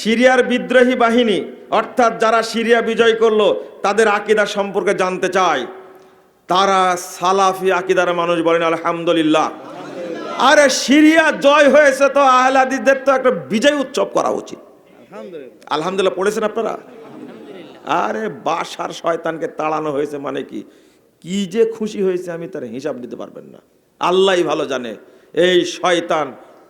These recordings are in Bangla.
সিরিয়ার বিদ্রোহী বাহিনী অর্থাৎ যারা সিরিয়া বিজয় করল তাদের আকিদা সম্পর্কে জানতে চায়। তারা সালাফি আকিদার মানুষ বলেন আলহামদুলিল্লাহ। আরে সিরিয়া জয় হয়েছে তো আহলাদিদের তো একটা বিজয় উৎসব করা উচিত। আলহামদুলিল্লাহ। পড়েছেন আপনারা? আরে বাসার শয়তানকে তাড়ানো হয়েছে মানে কি? কি যে খুশি হয়েছে আমি তার হিসাব দিতে পারবেন না। আল্লাহই ভালো জানে। এই শয়তান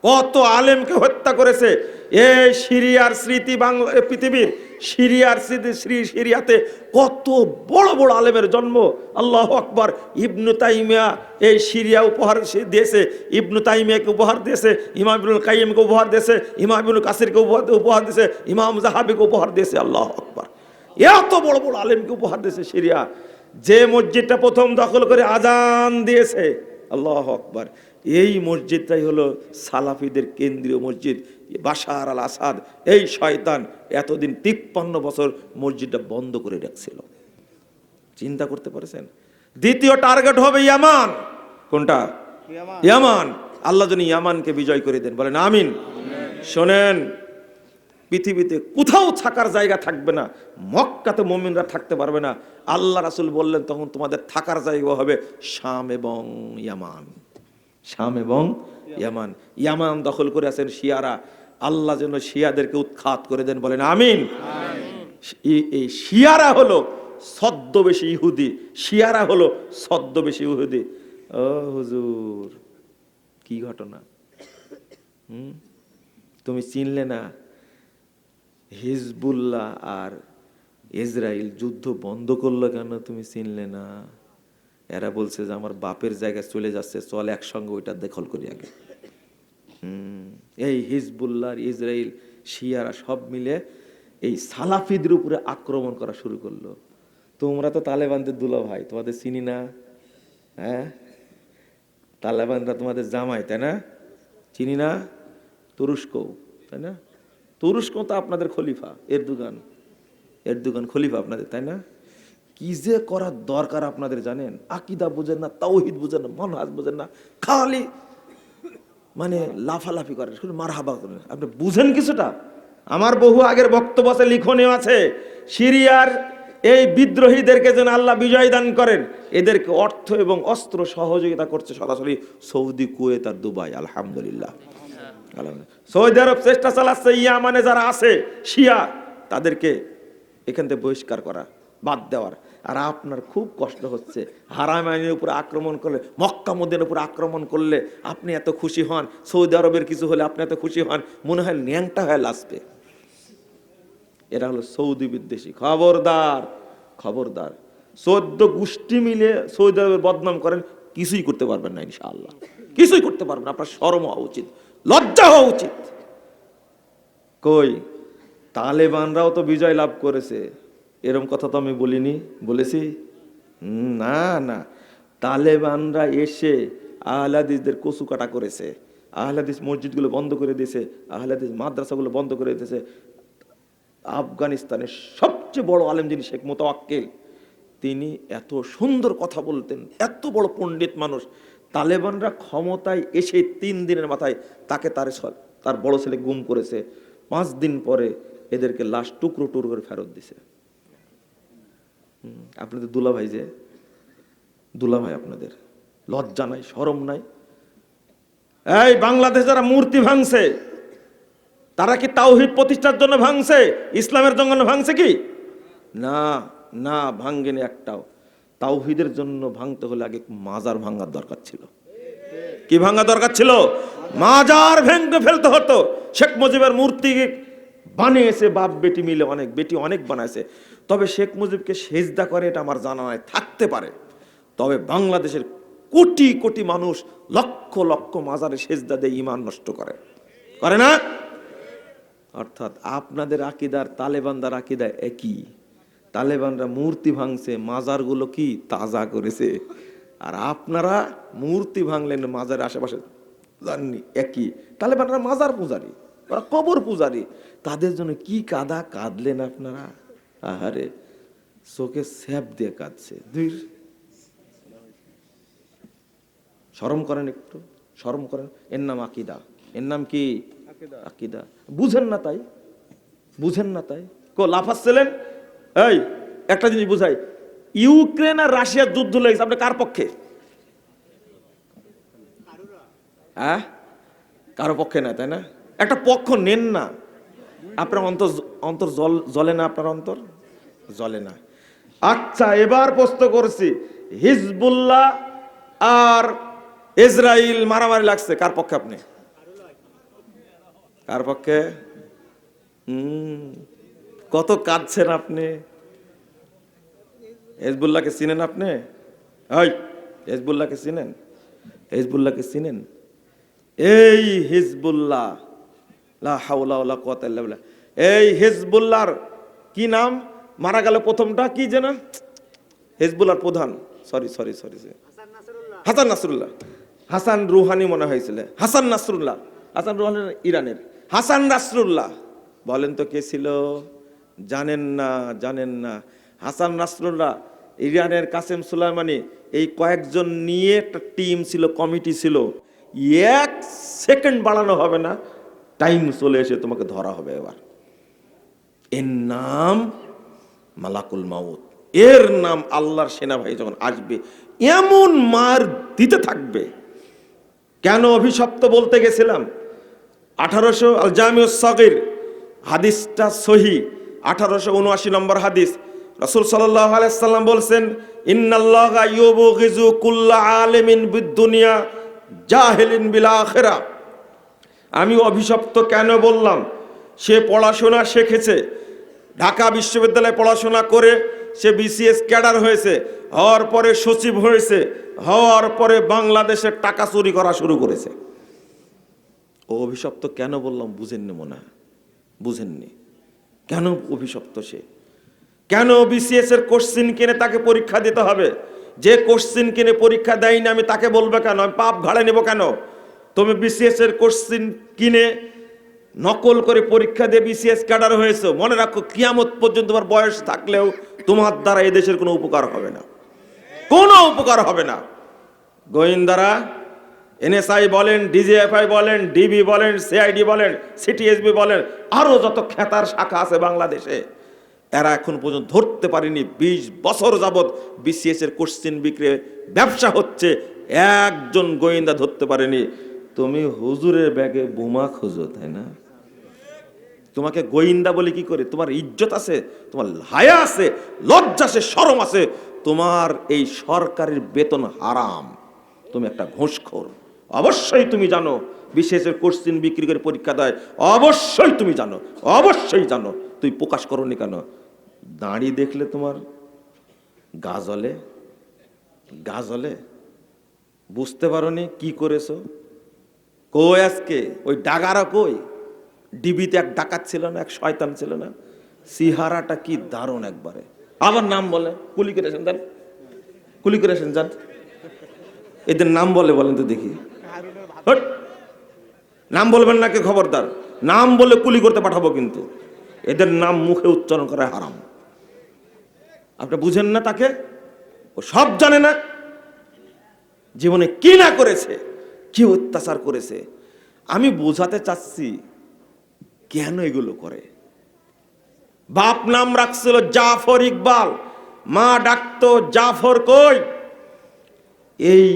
কত আলেমকে হত্যা করেছে। এই সিরিয়ার স্মৃতি বাংলা পৃথিবীর সিরিয়ার স্মৃতি, শ্রী সিরিয়াতে কত বড় বড় আলেমের জন্ম। আল্লাহ আকবর। ইবনু তাইমিয়া এই সিরিয়া উপহার দিয়েছে। ইবনু তাইমিয়াকে উপহার দিয়েছে। ইমাম কাইমকে উপহার দিয়েছে। ইমাম কাসিরকে উপহার দিয়েছে ইমাম জাহাবিকে উপহার দিয়েছে, আল্লাহ আকবর। এত বড় বড় আলেমকে উপহার দিয়েছে সিরিয়া। যে মসজিদটা প্রথম দখল করে আজান দিয়েছে, আল্লাহ আকবর। এই মসজিদটাই হলো সালাফিদের কেন্দ্রীয় মসজিদ। বাশার আল আসাদ এই শয়তান এতদিন তিপ্পান্ন বছর মসজিদটা বন্ধ করে রাখছিল। চিন্তা করতে পারছেন? দ্বিতীয় টার্গেট হবে ইয়ামান। কোনটা? ইয়ামান। ইয়ামান। আল্লাহ যেন ইয়ামানকে বিজয় করে দেন। বলেন আমিন। শোনেন পৃথিবীতে কোথাও থাকার জায়গা থাকবে না মক্কাতে মমিনরা থাকতে পারবে না। আল্লাহ রাসুল বললেন তখন তোমাদের থাকার জায়গা হবে শাম এবং ইয়ামান। শাম এবং ইয়ামান। ইয়ামান দখল করে আছেন শিয়ারা। আল্লাহ যেন শিয়াদেরকে উৎখাত করে দেন বলেন, আমিন। এই- শিয়ারা হলো ছদ্মবেশী ইহুদি। শিয়ারা হলো ছদ্মবেশী ইহুদি। ও হুজুর, কি ঘটনা? হুম? তুমি চিনলে না? হিজবুল্লাহ আর ইসরায়েল যুদ্ধ বন্ধ করল কেন তুমি চিনলে না? এরা বলছে যে আমার বাপের জায়গায় চলে যাচ্ছে, চল একসঙ্গে ওইটা দখল করি আগে। এই হিজবুল্লাহ আর ইসরায়েল শিয়ারা সব মিলে এই সালাফিদের উপরে আক্রমণ করা শুরু করল। তোমরা তো তালেবানদের দুলা ভাই তোমাদের চিনি না? হ্যাঁ? তালেবানরা তোমাদের জামাই, তাই না? চিনি না? তুরস্ক, তাই না? তুরস্ক তো আপনাদের খলিফা এর দোকান এর দোকান খলিফা আপনাদের, তাই না? কি যে করার দরকার আপনাদের জানেন? আকিদা বোঝেন না, তাওহিদ বোঝেন না, মনহাজ বোঝেন না, খালি মানে লাফালাফি করেন, শুধু মারহাবা করেন। আপনি বুঝেন কিছুটা? আমার বহু আগের বক্তব্য আছে আছে। সিরিয়ার এই বিদ্রোহীদেরকে যেন আল্লাহ বিজয় দান করেন, এদেরকে অর্থ এবং অস্ত্র সহযোগিতা করছে সরাসরি সৌদি, কুয়েত আর দুবাই, আলহামদুলিল্লাহ। আলহামদুলিল্লাহ। সৌদি আরব চেষ্টা চালাচ্ছে, ইয়ামানে যারা আছে, শিয়া, তাদেরকে এখান থেকে বহিষ্কার করা, বাদ দেওয়ার। আর আপনার খুব কষ্ট হচ্ছে। হারামাইনের উপর আক্রমণ করলে, মক্কা মদিনের উপর আক্রমণ করলে আপনি এত খুশি হন, সৌদি আরবের কিছু হলে আপনি এত খুশি হন, মনে হয় ন্যাংটা হয়ে লাসবে। এরা হলো সৌদি বিদ্বেষী। খবরদার খবরদার। চোদ্দ গোষ্ঠী মিলে সৌদি আরবের বদনাম করেন, কিছুই করতে পারবেন না ইনশাআল্লাহ। কিছুই করতে পারবেন আপনার শরম হওয়া উচিত, লজ্জা হওয়া উচিত। কই? তালেবানরাও তো বিজয় লাভ করেছে। এরম কথা তো আমি বলিনি, বলেছি? না না। তালেবানরা এসে আহলাদিসদের কচু কাটা করেছে। আহলাদিস মসজিদগুলো বন্ধ করে দিয়েছে, আহলাদিস মাদ্রাসাগুলো বন্ধ করে দিয়েছে। আফগানিস্তানের সবচেয়ে বড় আলেম যিনি শেখ মোতাক্কেল তিনি এত সুন্দর কথা বলতেন, এত বড় পণ্ডিত মানুষ। তালেবানরা ক্ষমতায় এসে তিন দিনের মাথায় তাকে তার তার বড় ছেলে গুম করেছে। পাঁচ দিন পরে এদেরকে লাশ টুকরো টুকরো করে ফেরত দিছে। আপনাদের দুলাভাই যে, দুলাভাই আপনাদের। লজ্জা নাই সরম নাই। এই বাংলাদেশ যারা মূর্তি ভাঙছে, তারা কি তাওহিদ প্রতিষ্ঠার জন্য ভাঙছে? ইসলামের জন্য ভাঙছে কি? না না ভাঙ্গেনি একটাও। তাওহিদের জন্য ভাঙতে হলে আগে মাজার ভাঙার দরকার ছিল। কি ভাঙা দরকার ছিল? মাজার ভেঙে ফেলতে হতো। শেখ মুজিবের মূর্তি বানিয়েছে, বাপ, বেটি মিলে অনেক, বেটি অনেক বানাইছে। তবে শেখ মুজিবকে সেজদা করে এটা আমার জানা নাই, থাকতে পারে। তবে বাংলাদেশের কোটি কোটি মানুষ লক্ষ লক্ষ মাজারে সেজদা দিয়ে ইমান নষ্ট করে। করে না? অর্থাৎ আপনাদের আকিদার তালেবানদার আকিদা একই। তালেবানরা মূর্তি ভাঙছে, মাজারগুলো কি তাজা করেছে। আর আপনারা মূর্তি ভাঙলেন, মাজারের আশেপাশে জাননি একই। তালেবানরা মাজার পূজারি, ওরা কবর পূজারি। তাদের জন্য কি কাদা কাঁদলেন আপনারা? আহারে চোখে স্যাপ দিয়ে কাঁদছে। দুই শরম করেন একটু শরম করেন। এর নাম আকিদা। এর নাম কি? আকিদা। আকিদা। বুঝেন না তাই। বুঝেন না তাই। কো লাফাচ্ছিলেন এই একটা জিনিস বুঝাই। ইউক্রেন আর রাশিয়ার যুদ্ধ লেগেছে আপনি কার পক্ষে? হ্যাঁ কারও পক্ষে না তাই না? একটা পক্ষ নেন না। আপনার অন্তর অন্তর জল, জলে না আপনার অন্তর? জলে না। আচ্ছা এবার প্রশ্ন করছি, হিজবুল্লাহ আর ইসরায়েল মারামারি লাগছে, কার পক্ষে আপনি? কার পক্ষে? কত কাঁদছেন আপনি? হেজবুল্লাহকে চিনেন আপনি? হয় হেজবুল্লাহকে চিনেন? হেজবুল্লাহকে চিনেন? এই হিজবুল্লাহ। লা হাওলা ওয়ালা কুওয়াতা এই হিজবুল্লাহর কি নাম? মারা গেল প্রথমটা কি যেন? হিজবুল্লাহর প্রধান। Sorry sorry sorry Hassan Nasrallah. Hassan Rouhani মনে হয়েছিল। হাসান নাসরুল্লাহ। হাসান রুহানি ইরানের। হাসান নাসরুল্লাহ। বলেন তো কে ছিল? জানেন না জানেন না। হাসান নাসরুল্লাহ ইরানের কাসেম সুলাইমানি এই কয়েকজন নিয়ে একটা টিম ছিল কমিটি ছিল। এক সেকেন্ড বাড়ানো হবে না। টাইম চলে এসে তোমাকে ধরা হবে এবার। এর নাম মালাকুল মাউত। এর নাম আল্লাহর সেনাবাহিনী যখন আসবে, এমন মার দিতে থাকবে। কেন অভিশপ্ত বলতে গেছিলাম? আঠারোশো আল জামিউস সগির, হাদিসটা সহি, আঠারোশো উনআশি নম্বর হাদিস। রসুল সাল্লাহ আলাইসাল্লাম বলছেন, ইন্নাল্লাহ ইউবগিজু কুল্লা আলেমিন বিদ্দুনিয়া জাহেলিন বিল আখেরা। আমি অভিশপ্ত কেন বললাম? সে পড়াশোনা শিখেছে। ঢাকা বিশ্ববিদ্যালয়ে পড়াশোনা করে সে বিসিএস ক্যাডার হয়েছে, হওয়ার পরে সচিব হয়েছে, হওয়ার পরে বাংলাদেশের টাকা চুরি করা শুরু করেছে। ও অভিশপ্ত কেন বললাম বুঝেননি মনে হয়? বুঝেননি। কেন অভিশপ্ত সে? কেন বিসিএস এর কোশ্চিন কিনে তাকে পরীক্ষা দিতে হবে? যে কোশ্চিন কিনে পরীক্ষা দেয়নি আমি তাকে বলবে কেন? আমি পাপ ঘাড়ে নেব কেন? তুমি বিসিএস এর কোশ্চিন কিনে নকল করে পরীক্ষা দিয়ে বিসিএস ক্যাডার হয়েছে, মনে রাখো, কিয়ামত পর্যন্ত তোমার বয়স থাকলেও তোমার দ্বারা দেশের কোনো উপকার হবে না। কোনো উপকার হবে না। গোয়েন্দারা এনএসআই বলেন ডিজিএফআই বলেন ডিবি বলেন সিআইডি বলেন সিটিএসবি বলেন আরও যত খেতার শাখা আছে বাংলাদেশে, এরা এখন পর্যন্ত ধরতে পারেনি। বিশ বছর যাবৎ বিসিএস এর কোশ্চিন বিক্রি ব্যবসা হচ্ছে, একজন গোয়েন্দা ধরতে পারেনি। তুমি হুজুরের ব্যাগে বোমা খোঁজো, তাই না? তোমাকে গোয়েন্দা বলে কি করে? তোমার ইজ্জত আছে, তোমার হায়া আছে, লজ্জা আছে শরম আছে। তোমার এই সরকারের বেতন হারাম। তুমি একটা ঘুষখোর। অবশ্যই তুমি জানো বিশেষের কোশ্চিন বিক্রি করে পরীক্ষা দেয়, অবশ্যই তুমি জানো, অবশ্যই জানো। তুই প্রকাশ করনি কেন? দাঁড়ি দেখলে তোমার গা জ্বলে গা জ্বলে বুঝতে পারোনি কি করেছ? কই আজকে? ওই ডাগারা কই? ডিবিতে এক ডাকাত ছিল না, এক শয়তান ছিল না? সিহারাটা কি দারুণ একবারে। আবার নাম বলে কুলি করেছেন যান কুলি করেছেন যান। এদের নাম বলে বলেন তো দেখি। নাম বলবেন নাকি খবরদার? নাম বলে কুলি করতে পাঠাবো কিন্তু। এদের নাম মুখে উচ্চারণ করা হারাম। আপনি বুঝেন না তাকে? ও সব জানে না। জীবনে কি না করেছে? কি অত্যাচার করেছে? আমি বোঝাতে চাচ্ছি, কেন এগুলো করে? বাপ নাম রাখছিল জাফর ইকবাল, মা ডাকতো জাফর কই? এই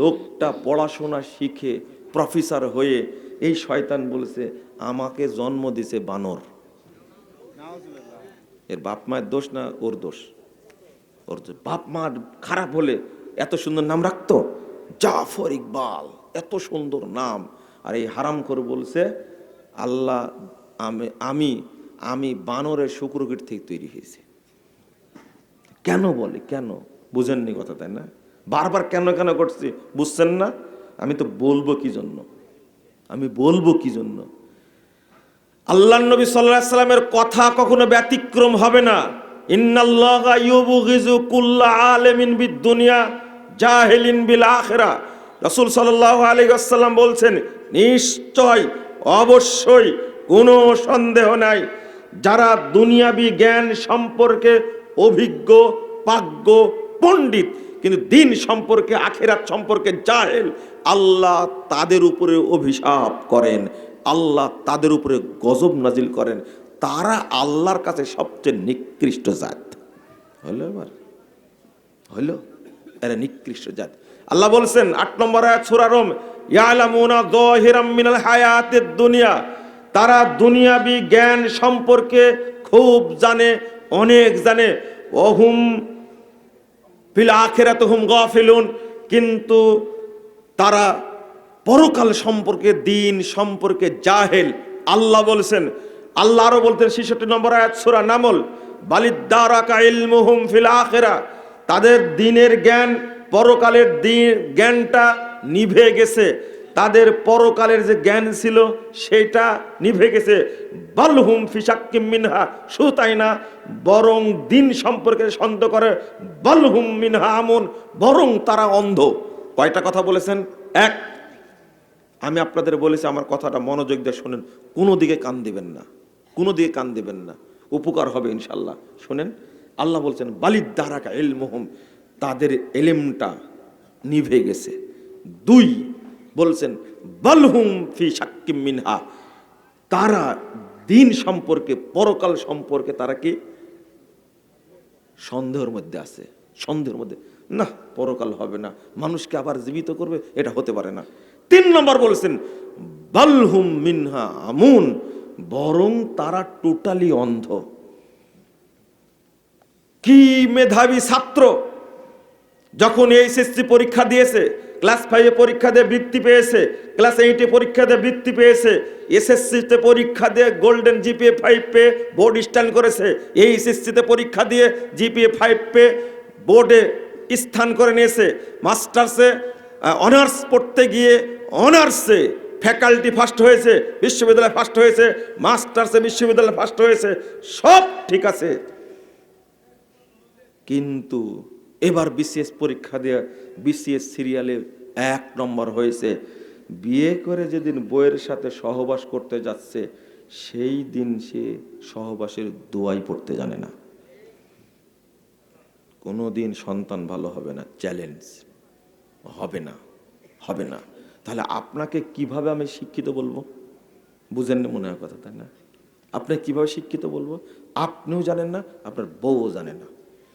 লোকটা পড়াশোনা শিখে প্রফেসর হয়ে এই শয়তান বলেছে, আমাকে জন্ম দিছে বানর। এর বাপ মায়ের দোষ না ওর দোষ? ওর। বাপ মা খারাপ হলে এত সুন্দর নাম রাখতো? জাফর ইকবাল। এত সুন্দর নাম। আর এই হারাম করে বলছে, আল্লাহ আমি আমি আমি বানরের শুক্রকীট থেকে তৈরি হয়েছি। কেন বলে? কেন? বুঝেননি কথা, তাই না? বারবার কেন কেন করছি? বুঝছেন না? আমি তো বলব কি জন্য? আমি বলব কি জন্য? আল্লাহ নবী সাল্লাহ সাল্লামের কথা কখনো ব্যতিক্রম হবে না। ইন্নাল্লাহা ইউবগিজু কুল্লা আলেমিন বিদ দুনিয়া জাহিলিন বিল আখিরা রাসূল সাল্লাল্লাহু আলাইহি ওয়াসাল্লাম বলছেন, নিশ্চয়, অবশ্যই কোনো সন্দেহ নাই। যারা দুনিয়াবি জ্ঞান সম্পর্কে অভিজ্ঞ পাগ্য পণ্ডিত, কিন্তু দিন সম্পর্কে, আখেরাত সম্পর্কে জাহেল, আল্লাহ তাদের উপরে অভিশাপ করেন। আল্লাহ তাদের উপরে গজব নাজিল করেন। তারা আল্লাহর কাছে সবচেয়ে নিকৃষ্ট জাত। হলো এবার? হলো এরা নিকৃষ্ট জাত। আল্লাহ বলছেন, আট নম্বর আয়াত সূরা রোম, ইয়ালামুনা যাহিরাম মিনাল হায়াতিদ দুনিয়া। তারা দুনিয়াবি জ্ঞান সম্পর্কে খুব জানে, অনেক জানে। অহুম ফিল আখিরাত হুম গাফিলুন। কিন্তু তারা পরকাল সম্পর্কে, দিন সম্পর্কে জাহেল। আল্লাহ বলছেন, আল্লাহ আরও বলতেন ছেষট্টি নম্বর আয়াত সূরা নামল, বালিদ্দারাকা ইলমুহুম ফিল আখিরা। তাদের দিনের জ্ঞান পরকালের দিন জ্ঞানটা নিভে গেছে। তাদের পরকালের যে জ্ঞান ছিল, সেটা নিভে গেছে। বালহুম ফিসাক্কিম মিনহা শুধু তাই না বরং দিন সম্পর্কে সন্দেহ করে, বালহুম মিনহা আমন, বরং তারা অন্ধ। কয়টা কথা বলেছেন? এক, আমি আপনাদের বলেছি, আমার কথাটা মনোযোগ দিয়ে শোনেন। কোনো দিকে কান দিবেন না। কোনো দিকে কান দিবেন না। উপকার হবে ইনশাল্লাহ। শোনেন, আল্লাহ বলছেন বালিদ দারাকা এল মোহম তাদের এলেমটা নিভে গেছে। দুই বলছেন, বালহুম ফি সাক্কিম মিনহা। তারা দিন সম্পর্কে, পরকাল সম্পর্কে তারা কি? সন্দেহের মধ্যে আছে, সন্দেহের মধ্যে। না, পরকাল হবে না। মানুষকে আবার জীবিত করবে, এটা হতে পারে না। তিন নম্বর বলছেন, বালহুম মিনহা আমুন। বরং তারা টোটালি অন্ধ। কি মেধাবী ছাত্র! যখন এইচএসসি পরীক্ষা দিয়েছে ক্লাস ফাইভে পরীক্ষা দিয়ে বৃত্তি পেয়েছে ক্লাস এইটে পরীক্ষা দিয়ে বৃত্তি পেয়েছে এসএসসিতে পরীক্ষা দিয়ে গোল্ডেন জিপিএ ফাইভ পেয়ে বোর্ড স্ট্যান্ড করেছে এইচএসসিতে পরীক্ষা দিয়ে জিপিএ ফাইভ পেয়ে বোর্ডে স্থান করে নিয়েছে। মাস্টার্সে অনার্স পড়তে গিয়ে অনার্সে ফ্যাকাল্টি ফার্স্ট হয়েছে, বিশ্ববিদ্যালয় ফার্স্ট হয়েছে মাস্টার্সে বিশ্ববিদ্যালয় ফার্স্ট হয়েছে, সব ঠিক আছে। কিন্তু এবার বিসিএস পরীক্ষা দিয়ে বিসিএস সিরিয়ালে এক নম্বর হয়েছে। বিয়ে করে যেদিন বইয়ের সাথে সহবাস করতে যাচ্ছে, সেই দিন সে সহবাসের দোয়াই পড়তে জানে না। কোনো দিন সন্তান ভালো হবে না, চ্যালেঞ্জ। হবে না হবে না। তাহলে আপনাকে কীভাবে আমি শিক্ষিত বলব? বুঝেন না মনে হয় কথা তাই না? আপনি কীভাবে শিক্ষিত বলব? আপনিও জানেন না, আপনার বউও জানে না।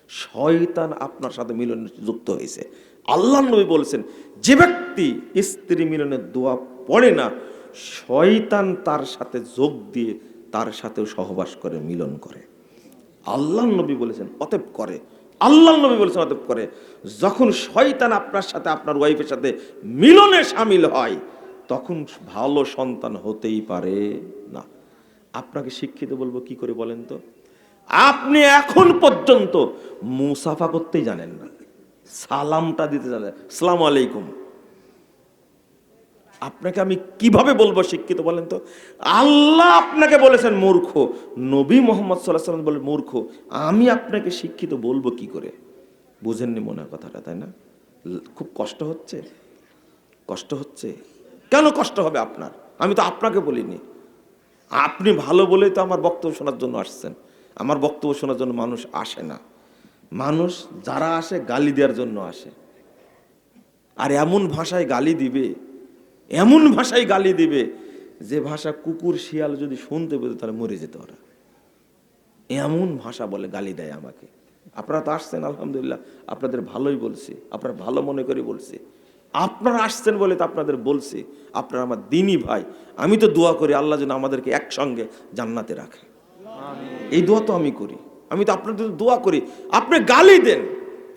শয়তান আপনার সাথে মিলনে যুক্ত হয়েছে। আল্লাহ নবী বলছেন, যে ব্যক্তি স্ত্রী মিলনের দোয়া পড়ে না, শয়তান তার সাথে যোগ দিয়ে তার সাথেও সহবাস করে, মিলন করে। আল্লাহ নবী বলেছেন, অতএব করে। আল্লাহ নবী বলেছেন, অতএব করে। যখন শয়তান আপনার সাথে, আপনার ওয়াইফের সাথে মিলনে সামিল হয়, তখন ভালো সন্তান হতেই পারে না। আপনাকে শিক্ষিত বলব কি করে বলেন তো? আপনি এখন পর্যন্ত মুসাফা করতেই জানেন না। সালামটা দিতে জানেন। সালাম আলাইকুম। আপনাকে আমি কীভাবে বলব শিক্ষিত বলেন তো? আল্লাহ আপনাকে বলেছেন মূর্খ। নবী মোহাম্মদ সাল্লাহ বলে মূর্খ। আমি আপনাকে শিক্ষিত বলব কি করে? বুঝেননি মনে কথাটা, তাই না? খুব কষ্ট হচ্ছে? কষ্ট হচ্ছে? কেন কষ্ট হবে আপনার? আমি তো আপনাকে বলিনি। আপনি ভালো বলেই তো আমার বক্তব্য শোনার জন্য আসছেন। আমার বক্তব্য শোনার জন্য মানুষ আসে না। মানুষ যারা আসে, গালি দেওয়ার জন্য আসে। আর এমন ভাষায় গালি দিবে, এমন ভাষায় গালি দিবে যে ভাষা কুকুর, শিয়াল যদি শুনতে পেত তাহলে মরে যেত ওরা। এমন ভাষা বলে গালি দেয় আমাকে। আপনারা তো আসছেন, আলহামদুলিল্লাহ। আপনাদের ভালোই বলছি, আপনারা ভালো মনে করে বলছি। আপনারা আসছেন বলে তো আপনাদের বলছি। আপনারা আমার দিনই ভাই। আমি তো দোয়া করি আল্লাহ যেন আমাদেরকে একসঙ্গে জান্নাতে রাখে। এই দোয়া তো আমি করি। আমি তো আপনাদের দোয়া করি। আপনি গালি দেন।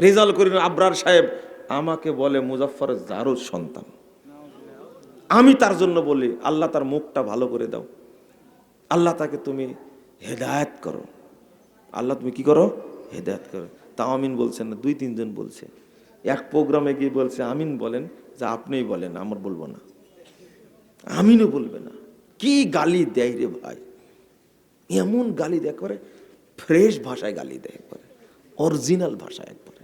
রেজাল্ট করেন আবরার সাহেব আমাকে বলে মুজাফর জারুর সন্তান। আমি তার জন্য বলি, আল্লাহ তার মুখটা ভালো করে দাও। আল্লাহ তাকে তুমি হেদায়েত করো। আল্লাহ তুমি কি করো? হেদায়েত করো। তাও আমিন বলছেন না, দুই তিনজন বলছে। এক প্রোগ্রামে গিয়ে বলছে, আমিন বলেন। যে আপনিই বলেন, আমার বলব না। আমিনও বলবে না। কি গালি দেয় রে ভাই? এমন গালি দেয় করে ফ্রেশ ভাষায় গালি দেয়, একবারে অরিজিনাল ভাষায় একবারে।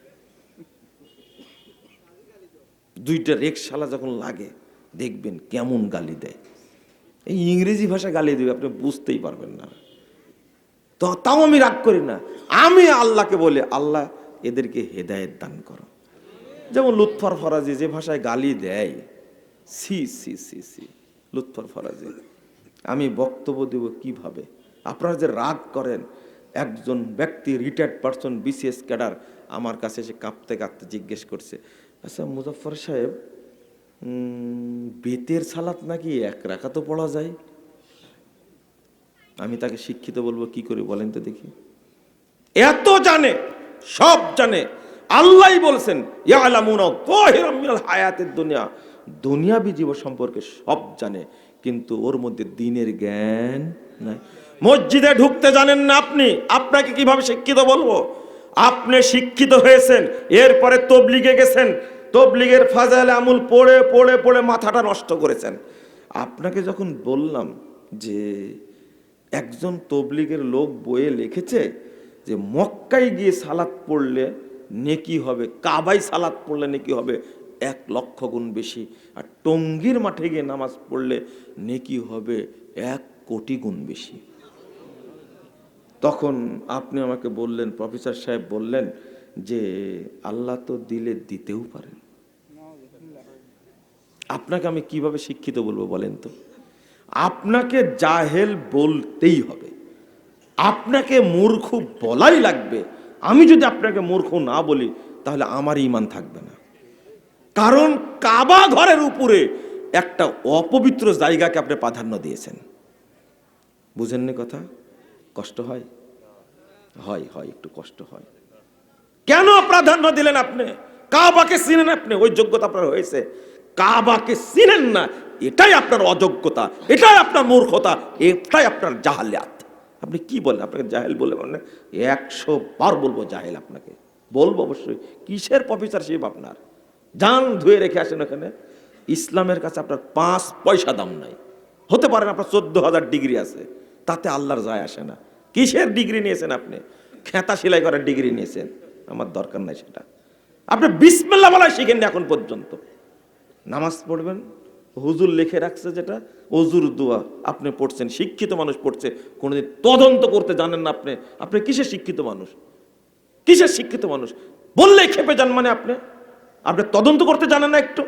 দুইটা রেকশালা যখন লাগে, দেখবেন কেমন গালি দেয়। এই ইংরেজি ভাষা গালি দেবে, আপনি বুঝতেই পারবেন না। তো তাও আমি রাগ করি না। আমি আল্লাহকে বলে, আল্লাহ, এদেরকে হেদায়েত দান করো। যেমন লুৎফর ফরাজি যে ভাষায় গালি দেয়, সি সি সি সি, লুৎফর ফরাজি। আমি বক্তব্য দেব কীভাবে? আপনারা যে রাগ করেন, একজন ব্যক্তি রিটায়ার্ড পার্সন বিসিএস ক্যাডার আমার কাছে এসে কাঁপতে কাঁপতে জিজ্ঞেস করছে আচ্ছা মুজফর সাহেব বেতের সালাত নাকি এক রাখা তো পড়া যায়? আমি তাকে শিক্ষিত বলব, কি করে বলেন তো দেখি। এত জানে, সব জানে। আল্লাহ বলছেন হায়াতের দুনিয়া। দুনিয়াবি জীব সম্পর্কে সব জানে, কিন্তু ওর মধ্যে দিনের জ্ঞান নাই। মসজিদে ঢুকতে জানেন না আপনি। আপনাকে কীভাবে শিক্ষিত বলব? আপনি শিক্ষিত হয়েছেন, এরপরে তবলিগে গেছেন। তবলিগের ফাজাইল আমুল পড়ে পড়ে পড়ে মাথাটা নষ্ট করেছেন। আপনাকে যখন বললাম যে একজন তবলিগের লোক বইয়ে লিখেছে যে মক্কায় গিয়ে সালাত পড়লে নেকি হবে কাবাই সালাত পড়লে নেকি হবে, এক লক্ষ গুণ বেশি। আর টঙ্গীর মাঠে গিয়ে নামাজ পড়লে নেকি হবে, এক কোটি গুণ বেশি। তখন আপনি আমাকে বললেন, প্রফেসর সাহেব বললেন যে আল্লাহ তো দিলে দিতেও পারেন। আপনাকে আমি কীভাবে শিক্ষিত বলব বলেন তো? আপনাকে জাহেল বলতেই হবে। আপনাকে মূর্খ বলাই লাগবে। আমি যদি আপনাকে মূর্খ না বলি, তাহলে আমার ইমান থাকবে না। কারণ কাবা ঘরের উপরে একটা অপবিত্র জায়গাকে আপনি প্রাধান্য দিয়েছেন। বুঝেননি কথা? কষ্ট হয়? হয় হয়, একটু কষ্ট হয়। কেন প্রাধান্য দিলেন আপনি? কাবাকে চিনেন আপনি? ওই যোগ্যতা আপনার হয়েছে। কাবাকে চিনেন না, এটাই আপনার অযোগ্যতা, এটাই আপনার মূর্খতা, এটাই আপনার জাহালিয়াত। আপনি কি বলেন? আপনাকে জাহেল বলে মানে একশো বার বলব জাহেল আপনাকে। বলব অবশ্যই। কিসের প্রফেসরশিপ আপনার? যান ধুয়ে রেখে আসেন ওখানে। ইসলামের কাছে আপনার পাঁচ পয়সা দাম নাই। হতে পারেন আপনার চোদ্দ হাজার ডিগ্রি আছে। তাতে আল্লাহর যায় আসে না। কিসের ডিগ্রি নিয়েছেন আপনি? খেতা সেলাই করার ডিগ্রি নিয়েছেন। আমার দরকার নাই সেটা। আপনি বিসমিল্লা বলা শিখেননি এখন পর্যন্ত। নামাজ পড়বেন, হুজুর লিখে রাখছে যেটা, অজুর দোয়া আপনি পড়ছেন, শিক্ষিত মানুষ পড়ছে, কোনোদিন তদন্ত করতে জানেন না আপনি। আপনি কিসের শিক্ষিত মানুষ? কিসের শিক্ষিত মানুষ? বললেই খেপে যান মানে আপনি। আপনি তদন্ত করতে জানেন না একটু।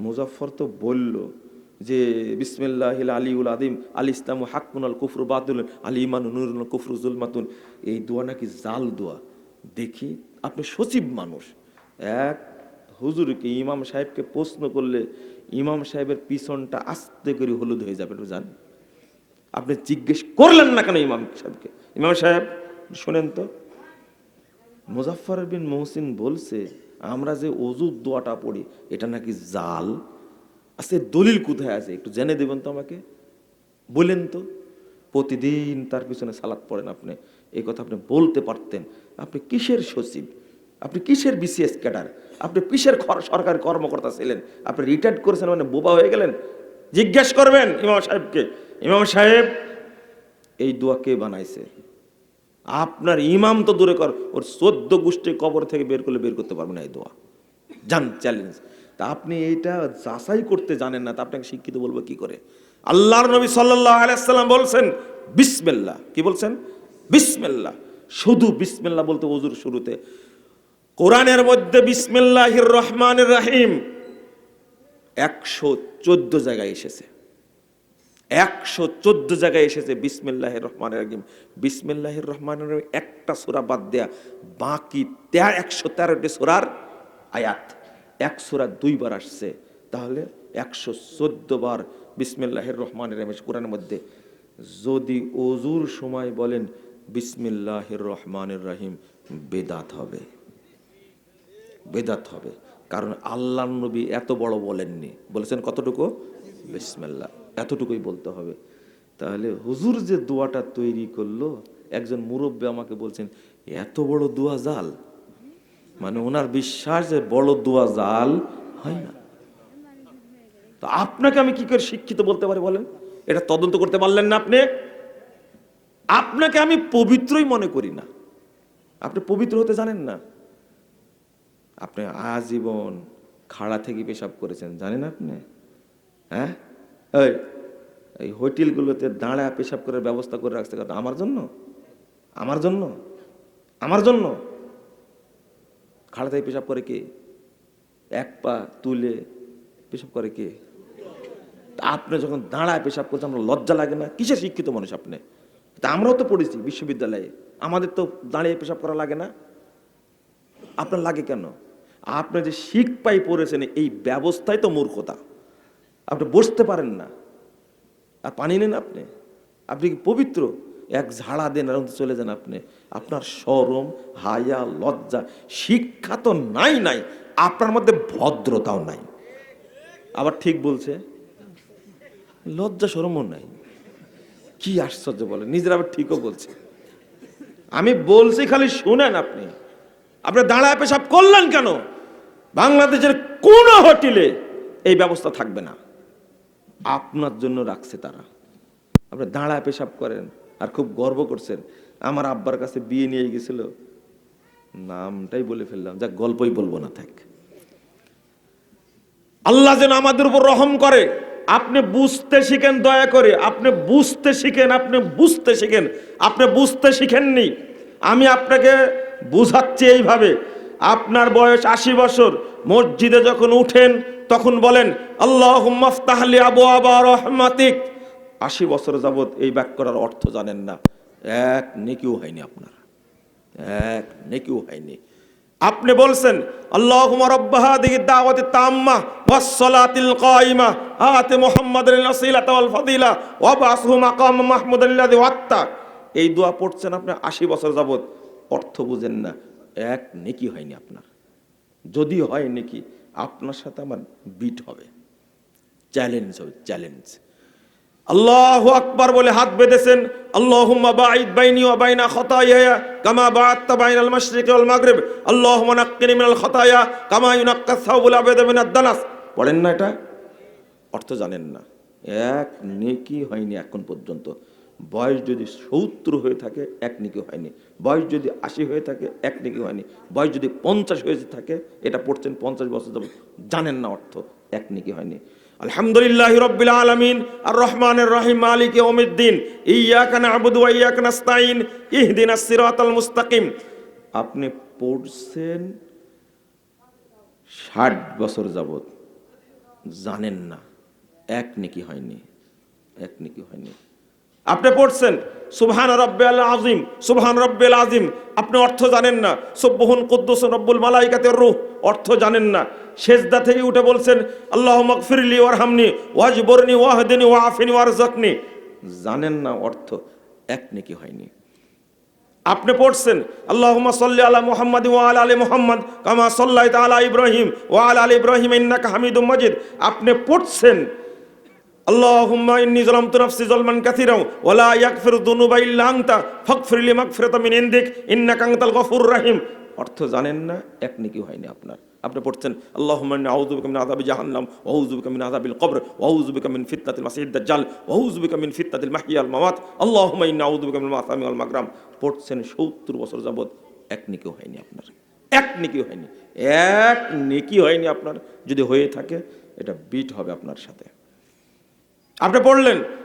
মুজাফর তো বলল যে বিসমিল্লাহ আলিউল আদিম আলী ইসলাম হাকুন আল কুফরু বাদুল আলী ইমান নুরুল কুফরু জুলমাতুন। এই দোয়া নাকি জাল দোয়া। দেখি, আপনি সচিব মানুষ। এক হুজুরকে, ইমাম সাহেবকে প্রশ্ন করলে ইমাম সাহেবের পিছনটা আস্তে করে হলুদ হয়ে যাবে জান। আপনি জিজ্ঞেস করলেন না কেন ইমাম সাহেবকে? ইমাম সাহেব, শোনেন তো। মুজাফর বিন মহসিন বলছে, আমরা যে অজুর দোয়াটা পড়ি, এটা নাকি জাল? আছে দলিল কোথায় আছে? একটু জেনে দেবেন তো আমাকে। বলেন তো। প্রতিদিন তার পিছনে সালাদ পড়েন আপনি। এই কথা আপনি বলতে পারতেন। আপনি কিসের সচিব? আপনি কিসের বিসিএস ক্যাডার? আপনি কিসের সরকার কর্মকর্তা ছিলেন? আপনি রিটায়ার্ড করেছেন মানে বোবা হয়ে গেলেন? জিজ্ঞেস করবেন ইমাম সাহেবকে। ইমাম সাহেব, এই দোয়া কে বানাইছে? আপনার ইমাম তো দূরে কর। ওর চোদ্দ গোষ্ঠী কবর থেকে বের করলে বের করতে পারবেন না এই দোয়া। জান চ্যালেঞ্জ তা আপনি এইটা যাচাই করতে জানেন না, তা আপনাকে শিক্ষিত বলব কি করে? আল্লাহর নবী সাল্লাহ আলাইসাল্লাম বলছেন, বিসমিল্লাহ। কি বলছেন? বিসমিল্লাহ। শুধু বিসমেল্লা বলতে ওজুর শুরুতে। কোরআনের মধ্যে বিসমিল্লাহির রহমানির রাহিম একশো চোদ্দ জায়গায় এসেছে। একশো চোদ্দ জায়গায় এসেছে বিসমিল্লাহ রহমান রাহিম। বিসমিল্লাহ রহমান রহিম একটা সোরা বাদ দেয়া, বাকি একশো তেরোটি সোরার আয়াত। এক সোরা দুইবার আসছে, তাহলে একশো চোদ্দ বার বিসমিল্লাহ রহমান রহিম কোরআনের মধ্যে, যদি অজুর সময় বলেন বিসমিল্লাহ রহমানের রাহিম, বেদাত হবে। বেদাত হবে। কারণ আল্লাহ নবী এত বড় বলেননি। বলেছেন কতটুকু? বিসমিল্লাহ। এতটুকুই বলতে হবে। তাহলে হুজুর যে দোয়াটা তৈরি করল, একজন মুরব্বী আমাকে বলছেন, এত বড় দোয়া জাল মানে ওনার বিশ্বাস যে বড় দোয়া জাল হয় না। তো আপনাকে আমি কি করে শিক্ষিত বলতে পারি বলেন? এটা তদন্ত করতে পারলেন না আপনি? আপনাকে আমি পবিত্রই মনে করি না। আপনি পবিত্র হতে জানেন না। আপনি আজীবন খাড়া থেকে পেশাব করেছেন, জানেন আপনি? হ্যাঁ? এই এই হোটেলগুলোতে দাঁড়া পেশাব করার ব্যবস্থা করে রাখতে কথা আমার জন্য? আমার জন্য? আমার জন্য? খাড়া থেকে পেশাব করে কে? এক পা তুলে পেশাব করে কে? আপনি যখন দাঁড়ায় পেশাব করছেন আমরা লজ্জা লাগে না? কিসে শিক্ষিত মানুষ আপনি? তা আমরাও তো পড়েছি বিশ্ববিদ্যালয়ে। আমাদের তো দাঁড়িয়ে পেশাব করা লাগে না। আপনার লাগে কেন? আপনি যে শিখ পাই পড়েছেন, এই ব্যবস্থাই তো মূর্খতা। আপনি বসতে পারেন না। আর পানি নেন আপনি? আপনি কি পবিত্র? এক ঝাড়া দেন আর চলে যান আপনি। আপনার সরম, হায়া, লজ্জা, শিক্ষা তো নাই নাই। আপনার মধ্যে ভদ্রতাও নাই। আবার ঠিক বলছে, লজ্জা, সরমও নাই। কি আশ্চর্য বলে, নিজের আবার ঠিকও বলছে। আমি বলছি খালি শুনেন আপনি। আপনি দাঁড়ায় পেশাব করলেন কেন? বাংলাদেশের কোন হোটেলে এই ব্যবস্থা থাকবে না। আপনার জন্য রাখছে তারা। আপনি দাঁড়ায় পেশাব করেন। আর খুব গর্ব করছেন। আমার আব্বার কাছে বিয়ে নিয়ে গেছিল। নামটাই বলে ফেললাম যা গল্পই বলব না, থাক। আল্লাহ যেন আমাদের উপর রহম করে। আপনি বুঝতে শিখেন, দয়া করে। আপনি বুঝতে শিখেন, আপনি বুঝতে শিখেন। আপনি বুঝতে শিখেননি। আমি আপনাকে বুঝাচ্ছি এইভাবে। আপনার বয়স আশি বছর। মসজিদে যখন উঠেন, তখন বলেন আল্লাহ আবু আবা রহমাতিক। আশি বছর যাবৎ এই বাক্যটার অর্থ জানেন না। এক নেকিও হয়নি আপনার। এক নেকিও হয়নি। আপনি বলছেন হাদিহি দাওয়াতি তাম্মা এই দোয়া পড়ছেন আপনি আশি বছর যাবত অর্থ বুঝেন না। এক নেকি হয়নি আপনার। যদি হয় নেকি, আপনার সাথে আমার বিট হবে। চ্যালেঞ্জ হবে চ্যালেঞ্জ আল্লাহু আকবার বলে হাত বেঁধেছেন বাইনি বাইনা কামা দানাস। পড়েন না এটা? অর্থ জানেন না। এক হয়নি এখন পর্যন্ত। বয়স যদি সত্তর হয়ে থাকে, এক নেকি হয়নি। বয়স যদি আশি হয়ে থাকে, এক নেকি হয়নি। বয়স যদি পঞ্চাশ হয়ে থাকে, এটা পড়ছেন পঞ্চাশ বছর জানেন না অর্থ, এক নেকি হয়নি। আলহামদুলিল্লাহ রব্বিল আলামিন আর রহমানের রহিম, মালিক ইয়াউমিদ্দিন। ইয়াকা ওয়া ইয়াকা নাস্তাইন ইহদিনাস সিরাতাল মুস্তাকিম। আপনি পড়ছেন ষাট বছর যাবত জানেন না, এক নেকি হয়নি, এক নেকি হয়নি। আপনি পড়ছেন, সুবহান রব্বিল আজিম সুবহান রব্বিল আজিম আপনি অর্থ জানেন না সব সুবহুন কুদ্দুস রব্বুল মালাইকাতের রূহ। অর্থ জানেন না। সেজদা থেকে উঠে বলছেন আল্লাহ মগফিরলি ওয়ারহামনি ওয়াজবরনি, ওয়াহদিনি ওয়াফিনি ওয়ারজাকনি জানেন না অর্থ, এক নেকি হয়নি। আপনি পড়ছেন, আল্লাহুম্মা সাল্লি আলা মোহাম্মদ ওয়া আলা মুহাম্মাদ, কামা সাল্লাইতা আলা ইব্রাহিম ওয়া আলা ইব্রাহিম, ইন্নাকা হামিদুম মাজিদ। আপনি পড়ছেন, আল্লাহুম্মা ইন্নী যালামতু ইনদিক রহিম। অর্থ জানেন না, এক নেকি হয়নি আপনার। আপনি পড়ছেন, আল্লাহুম্মা ইন্নী আউযু বিকা মিন আযাবি জাহান্নাম, ওয়া আউযু বিকা মিন আযাবিল কবর, ওয়া আউযু বিকা মিন ফিতনাতিল মাসিহিদ দাজ্জাল, ওয়া আউযু বিকা মিন ফিতনাতিল মাহইয়া ওয়াল মামাত বিকা মিনাল মাসামি ওয়াল মাগরাম। পড়ছেন 70 বছর যাবত এক নেকিও হয়নি আপনার। এক নেকি হয়নি। এক নেকি হয়নি আপনার। যদি হয়ে থাকে, এটা বিট হবে আপনার সাথে। আপনি পড়লেন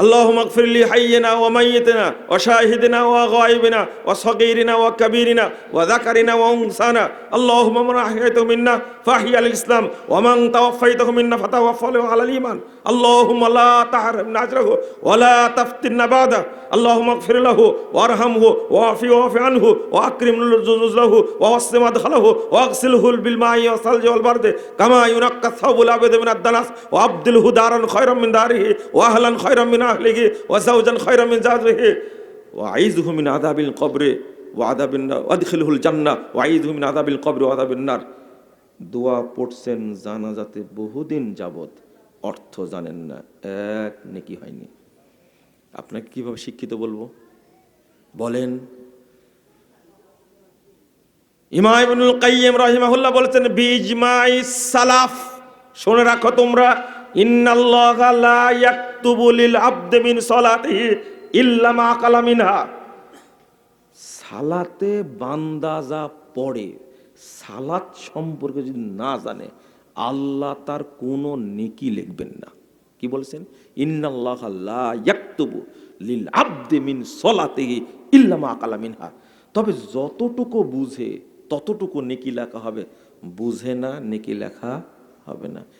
اللهم اغفر لي حينا وميتنا وشاهدنا وغائبنا وصغيرنا وكبيرنا وذكرنا وانثانا اللهم من احييته منا فاحيا الاسلام ومن توفيته منا فتوفه على الايمان اللهم لا تحرمنا اجره ولا تفتنا بعده اللهم اغفر له وارحمه واعف واعف عنه واكرم نزله ووسع مدخله واغسله بالماء والثلج والبرد كما ينقى الثوب الابيض من الدنس وابدله دارا خيرا من داره واهلا خيرا من আহলিহি ওয়া যাওজান খায়রা মিন যাওজিহি ওয়া আইযুহু মিন আযাবিল কবরে ওয়া আযাবিন নার জান্নাহ ওয়া আইযুহু মিন আযাবিল কবরে ওয়া আযাবিন নার। দোয়া পড়ছেন জানাজাতে বহুদিন যাবত অর্থ জানেন না, এক নেকি হয়নি। আপনাকে কীভাবে শিক্ষিত বলব? বলেন। ইমাইবুল কাইম রাহিমাহুল্লাহ বলেছেন, বিজমাই সালাফ। শুনে রাখো তোমরা সালাতে বান্দা যা পড়ে, সালাত সম্পর্কে যদি না জানে, আল্লাহ তার কোনো নেকি লিখবেন না। কি বলছেন? ইন্নাল্লাহ লা ইয়াকতুবু লিল আবদি মিন সলাতিহি ইল্লা মা আকালা মিনহা। তবে যতটুকু বুঝে, ততটুকু নেকি লেখা হবে। বুঝে না, নেকি লেখা হবে না।